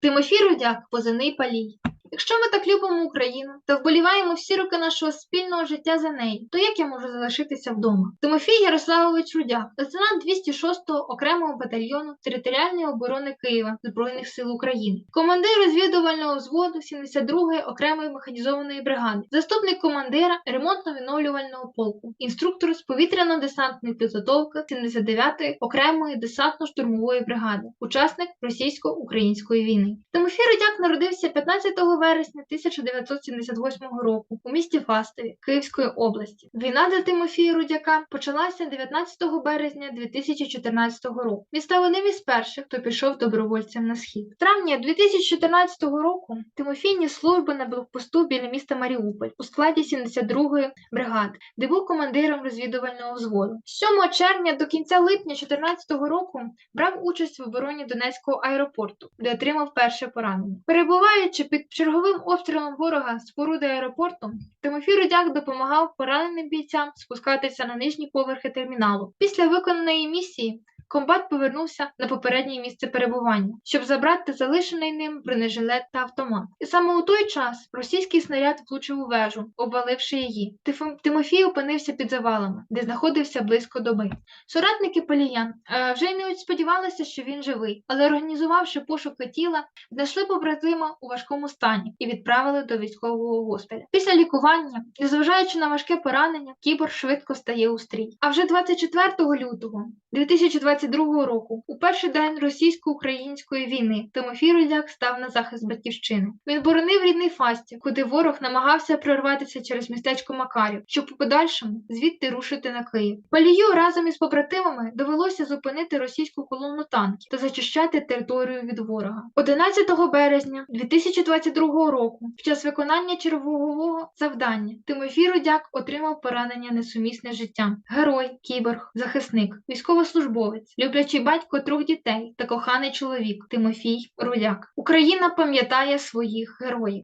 Тимофій Рудяк, позивний палій. Якщо ми так любимо Україну та вболіваємо всі роки нашого спільного життя за неї, то як я можу залишитися вдома? Тимофій Ярославович Рудяк, лейтенант 206-го окремого батальйону територіальної оборони Києва Збройних сил України, командир розвідувального взводу 72-ї окремої механізованої бригади, заступник командира ремонтно-відновлювального полку, інструктор з повітряно-десантної підготовки 79-ї окремої десантно-штурмової бригади, учасник російсько-української війни. Тимофій Рудяк народився 15 вересня 1978 року у місті Фастові Київської області. Війна для Тимофія Рудяка почалася 19 березня 2014 року. Він став одним із перших, хто пішов добровольцем на схід. В травні 2014 року Тимофій ніс службу на блокпосту біля міста Маріуполь у складі 72-ї бригади, де був командиром розвідувального взводу. З 7 червня до кінця липня 2014 року брав участь в обороні Донецького аеропорту, де отримав перше поранення. Перебуваючи під черговим обстрілом ворога з споруди аеропорту, Тимофій Рудяк допомагав пораненим бійцям спускатися на нижні поверхи терміналу. Після виконаної місії комбат повернувся на попереднє місце перебування, щоб забрати залишений ним бронежилет та автомат. І саме у той час російський снаряд влучив у вежу, обваливши її. Тифо- Тимофій опинився під завалами, де знаходився близько доби. Соратники Палія е, вже й не сподівалися, що він живий, але організувавши пошуки тіла, знайшли побратима у важкому стані і відправили до військового госпіталя. Після лікування, незважаючи на важке поранення, кібор швидко стає у стрій. А вже 24 лютого 2022 року, у перший день російсько-української війни, Тимофій Рудяк став на захист батьківщини. Він боронив рідний Фастів, куди ворог намагався прорватися через містечко Макарів, щоб у подальшому звідти рушити на Київ. Палію разом із побратимами довелося зупинити російську колону танків та зачищати територію від ворога. 11 березня 2022 року, під час виконання чергового завдання, Тимофій Рудяк отримав поранення несумісне з життям. Герой, кіборг, захисник, військовослужбовець, люблячий батько трьох дітей та коханий чоловік Тимофій Руляк. Україна пам'ятає своїх героїв.